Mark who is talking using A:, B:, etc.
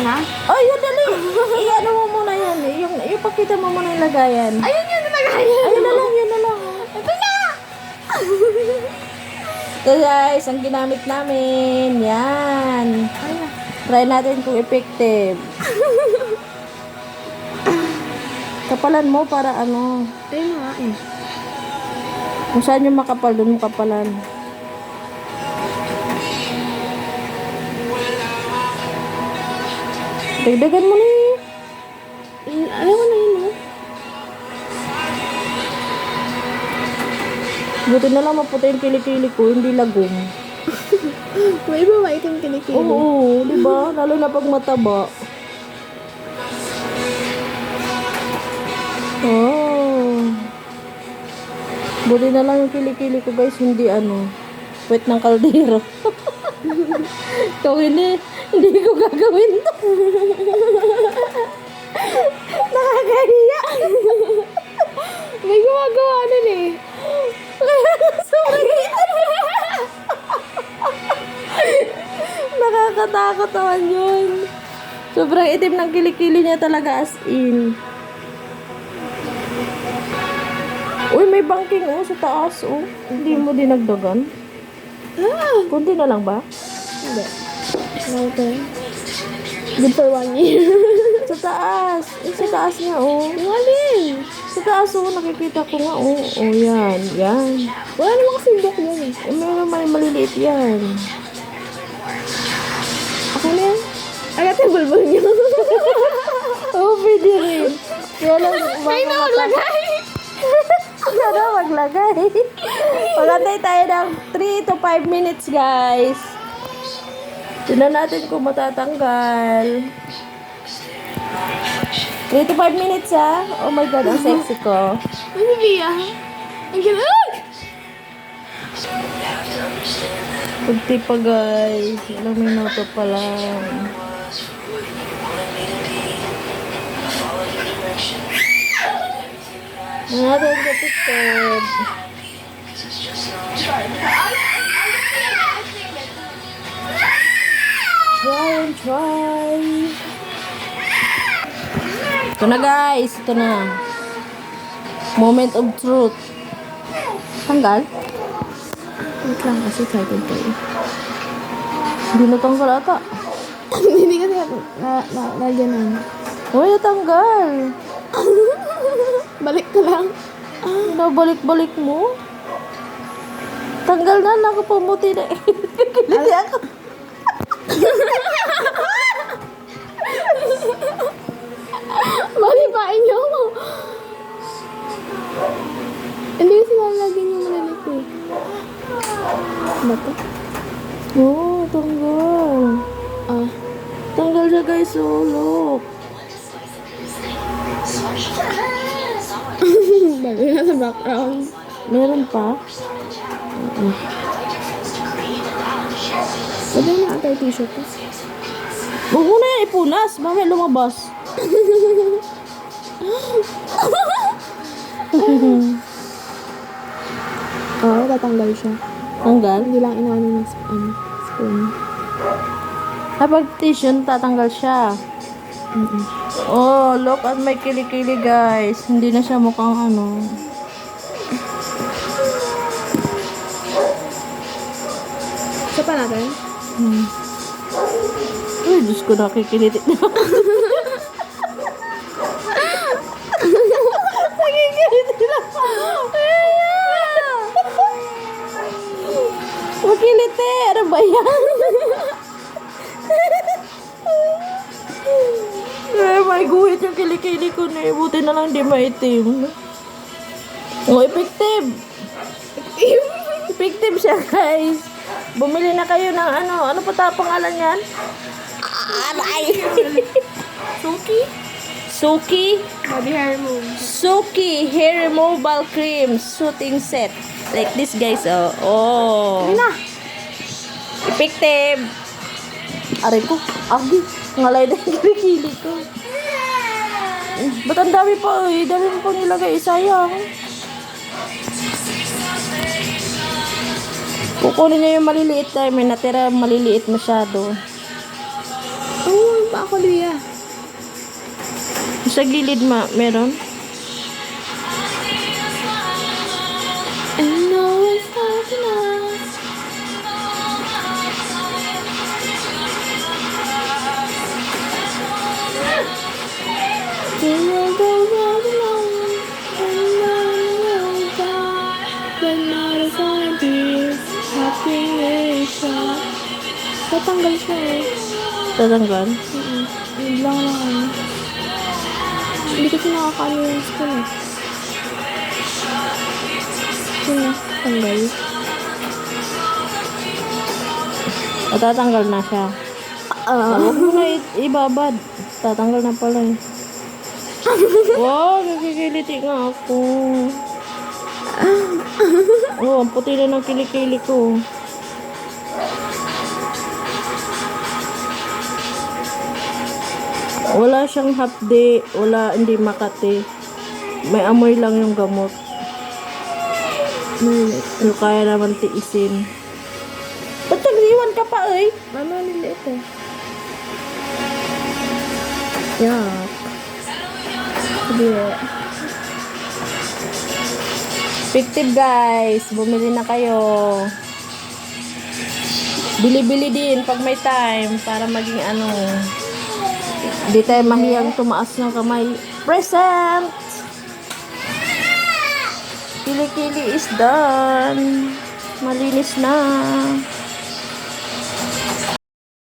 A: Na.
B: Ay, yun, dali. I-ano mo muna yan. Yung, ipakita mo muna yung lagayan.
A: Ayun yun, nalagayan.
B: Ayun na lang, yun na lang.
A: Ito na!
B: Ito guys, ang ginamit namin. Yan.
A: Ayun.
B: Try natin kung effective. Kapalan mo para ano.
A: Ayun nga eh.
B: Kung saan yung makapal, doon mo kapalan. Dagdagan mo na eh.
A: Ayun, Ayaw na yun, no?
B: Buti na lang maputi yung kilikili ko, hindi lagom.
A: May ba itong kinikili?
B: Oo, di ba? Lalo na pag mataba. Oh. Buti na lang yung kilikili ko guys, hindi ano, puwet ng kaldero. Ikaw hindi, hindi ko gagawin to. Nakakahiya.
A: May gumagawa nun eh.
B: Sobrang Nakakatakot naman yun. Sobrang itim ng kilikili niya talaga as in. Uy, may banking oh sa taas oh. Hindi mo dinagdagan?
A: Ah!
B: Kunti na lang ba?
A: Hindi. Okay. Good for one year.
B: Sa taas. Eh, sa taas niya oh.
A: Galing!
B: Sa taas oh, nakikita ko nga oh. Oh, yan. Yan.
A: Wala namang kasi book yan eh.
B: Eh, meron may maliliit yan.
A: Ako na yan. Agad yung bulbul niyo.
B: Oh, pwede rin. Kaya lang,
A: Ay, na maglagay!
B: Ano, maglagay. Magantay tayo ng 3 to 5 minutes, guys. Tignan natin kung matatanggal. 3 to 5 minutes, ha? Oh my God, ang sexy ko.
A: Ano Bia? Ang gano'n!
B: Kunti pa, guys. Ilang minuto pa lang. Ano natin? Try and try. Ito na guys, ito na. Moment of truth. Tanggal?
A: Wait lang kasi excited ko eh.
B: Hindi na tanggal ata.
A: Hindi kasi na, na, na, ganun.
B: Uy, natanggal.
A: Balik ko lang.
B: Nabalik-balik mo. Tanggal na, nakapumuti na. Hindi ako.
A: Malipain niyo ako. Hindi kasi nalagyan yung malalit eh. Ba to?
B: Oo, oh, tanggal.
A: Ah.
B: Tanggal na guys, oh, look.
A: Bago na sa background.
B: Meron pa?
A: Pwede na ata yung t-shirt ko.
B: Huwag mo na yan ipunas. Mamaya lumabas.
A: Oo, tatanggal siya.
B: Tanggal?
A: Hindi lang inaano ng sp- ano, spoon.
B: Kapag tissue, tatanggal siya.
A: Mm-mm.
B: Oh, look at my kilikili guys. Hindi na siya mukhang ano.
A: Isa pa natin?
B: Hmm. Uy, Diyos ko nakikilitit na. Makiliti. Ano ba yan? Eh, may guhit yung kilikili ko na eh. Buti na lang di maitim. Oh, effective. Effective siya, guys. Bumili na kayo ng ano. Ano pa ta pangalan yan? Aray!
A: Suki?
B: Suki.
A: Body hair move.
B: Suki Hair Removal Cream Shooting Set. Like this, guys. Oh. oh.
A: Ayun na.
B: Effective. Aray ko. Agi. Ngalay na yung kilikili ko. Ba't ang dami pa eh? Dami mo pa nilagay. Sayang. Kukunin niya yung maliliit tayo. May natira maliliit masyado.
A: Oh, back ako, Luya.
B: Sa gilid ma, meron?
A: Tatanggal siya eh.
B: Tatanggal?
A: Mm-mm. Yun lang lang ano. Hindi kasi nakakaano yung skin eh. Yun, tanggal.
B: O, tatanggal na siya.
A: Ah.
B: Huwag mo na i- ibabad. Tatanggal na pala eh. wow, nagkikiliti nga ako. Oh, ang puti na ng kilikili ko. Wala siyang hapde, wala, hindi makati. May amoy lang yung gamot.
A: Malilit.
B: Pero kaya naman tiisin. Ba't nag-iwan ka pa eh?
A: Mama, malilit eh. Yuck. Hindi eh.
B: Fictive guys, bumili na kayo. Bili-bili din pag may time para maging ano. Di tayo mahiyang tumaas ng kamay. Present! Kili-kili is done. Malinis na.